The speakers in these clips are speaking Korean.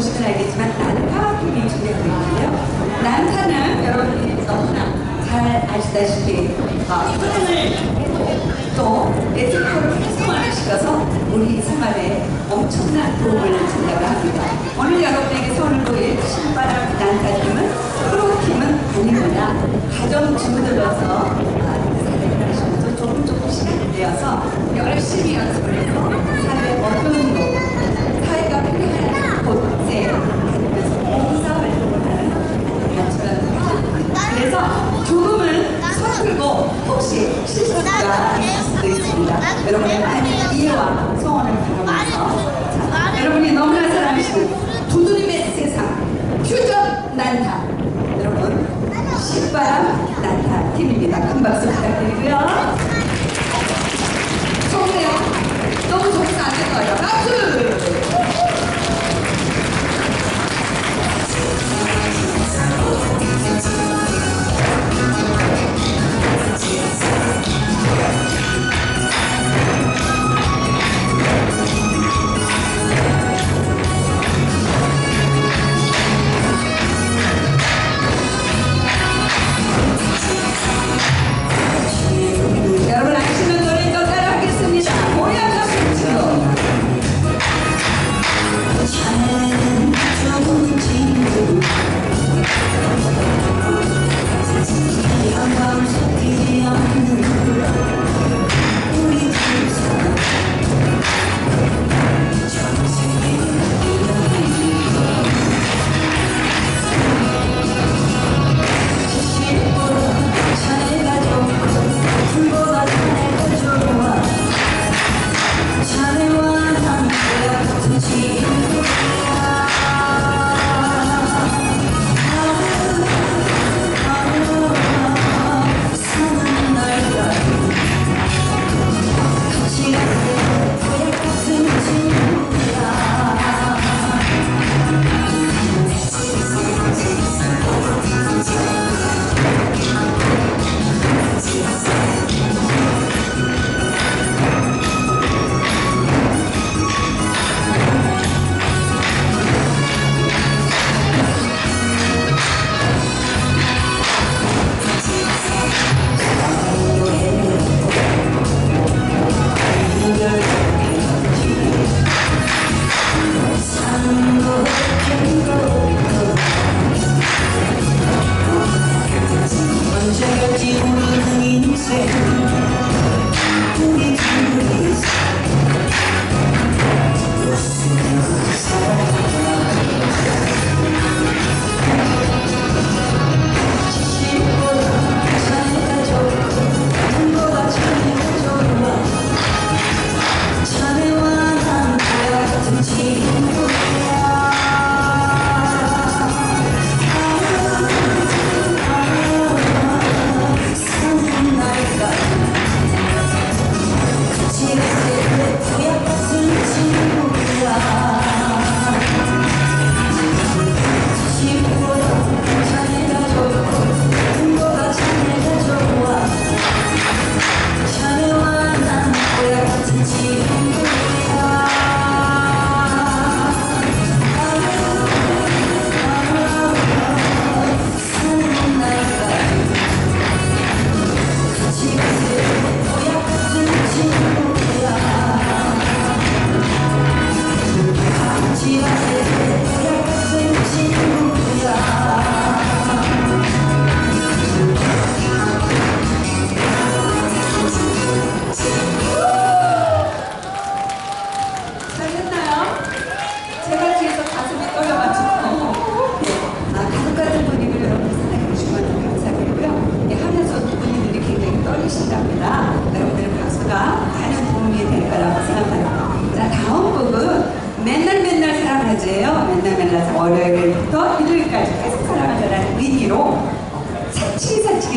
보시면 알겠지만 난타팀이 준비되어 있는데요. 난타는 여러분이 너무나 잘 아시다시피 아, 흐름을 또 에티컬을 활성화를 시켜서 우리 생활에 엄청난 도움을 준다고 합니다. 오늘 여러분에게 손을 보일 신바람 난타팀은 프로팀은 아닙니다. 가정 주부들로서 내어서 열심히 연습을 해서 사회 어떤 곳, 사회가 필요한 곳에 다니면서 봉사 활동을 하는 단체가 그래서 조금은 서툴고 혹시 실수가 있을 수도 있습니다. 여러분의 많은 이해와 소원을 바라면서 자, 여러분이 너무나 사랑하시는 두드림의 세상 퓨전 난타 여러분 신바람 난타 팀입니다. 큰 박수 부탁드리고요. 좋네요. 너무 좋으면 안될 거예요. 박수!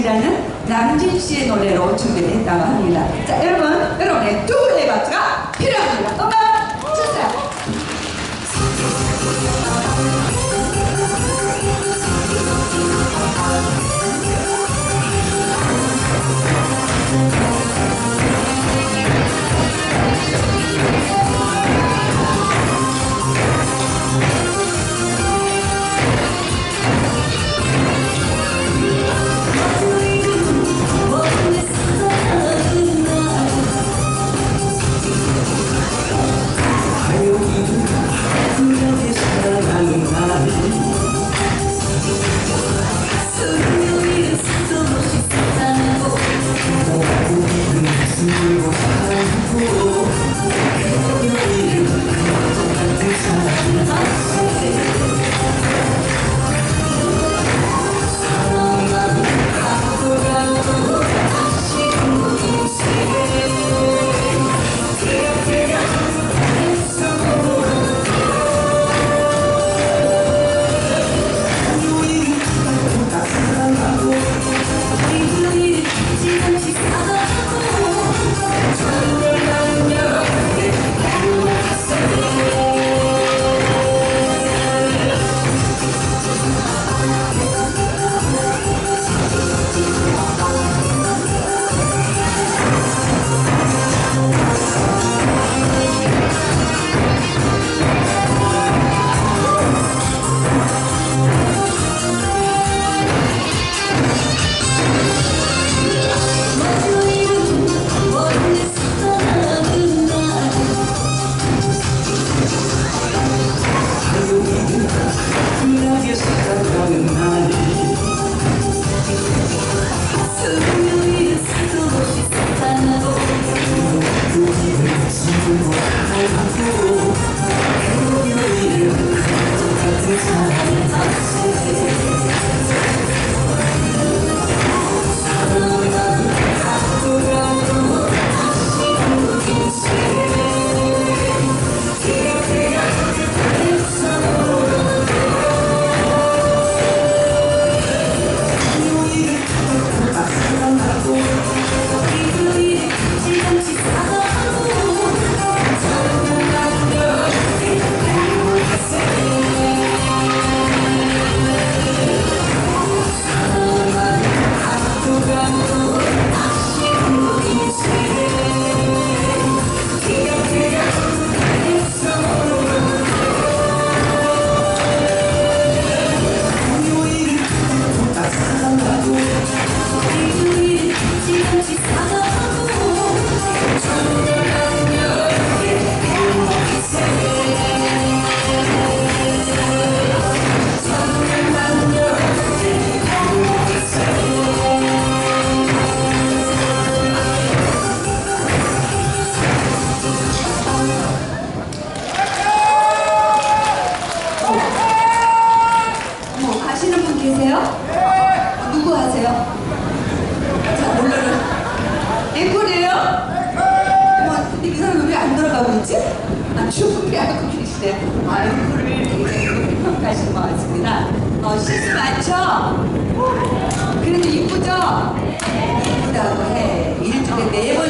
이라는 남진 씨의 노래로 준비했다고 합니다. 자, 여러분, 여러분의 두 분의 박수가 필요합니다. 음악 주세요.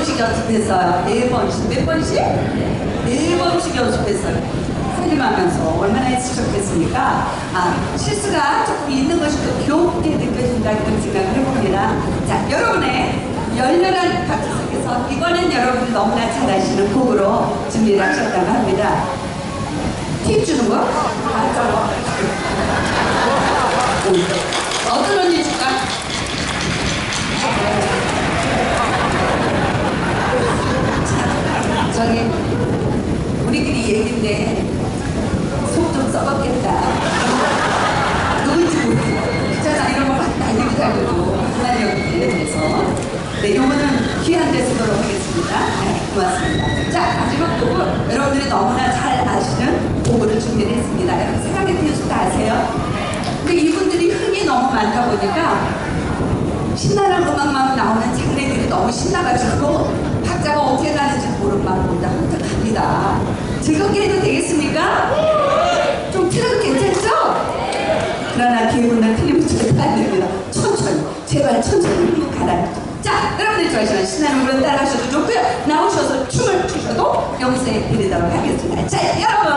번씩 연습했어요. 네 번씩. 몇 번씩? 네 번씩 연습했어요. 살림하면서 얼마나 했으셨겠습니까? 아, 실수가 조금 있는 것이 또 귀엽게 느껴진다 이런 생각을 해봅니다. 자, 여러분의 열렬한 박수 속에서 이번엔 여러분이 너무나 잘하시는 곡으로 준비를 하셨다고 합니다. 팁 주는 거? 아, 저거. 어떤 언니 줄까? 자, 저기 우리끼리 얘기인데 속 좀 썩었겠다. 누군지 모르고 있잖아 이런 거막 날리고 그만 여기 대해서 네, 요거는 귀한 데 쓰도록 하겠습니다. 네, 고맙습니다. 자, 마지막 곡은 여러분들이 너무나 잘 아시는 곡을 준비를 했습니다. 여러분 사랑의 피우스 다 아세요? 근데 이분들이 흥이 너무 많다 보니까 신나는 음악만 나오는 장르들이 너무 신나가지고 박자가 어떻게 가는지 모르는 마음보다 흡득합니다. 즐겁게 해도 되겠습니까? 좀 틀어도 괜찮죠? 그러나 틀리면 절대 안 됩니다. 천천히, 제발 천천히 가라. 자, 여러분들 좋아하시는 신나는 노래 따라하셔도 좋고요. 나오셔서 춤을 추셔도 용서해 드리도록 하겠습니다. 자, 여러분,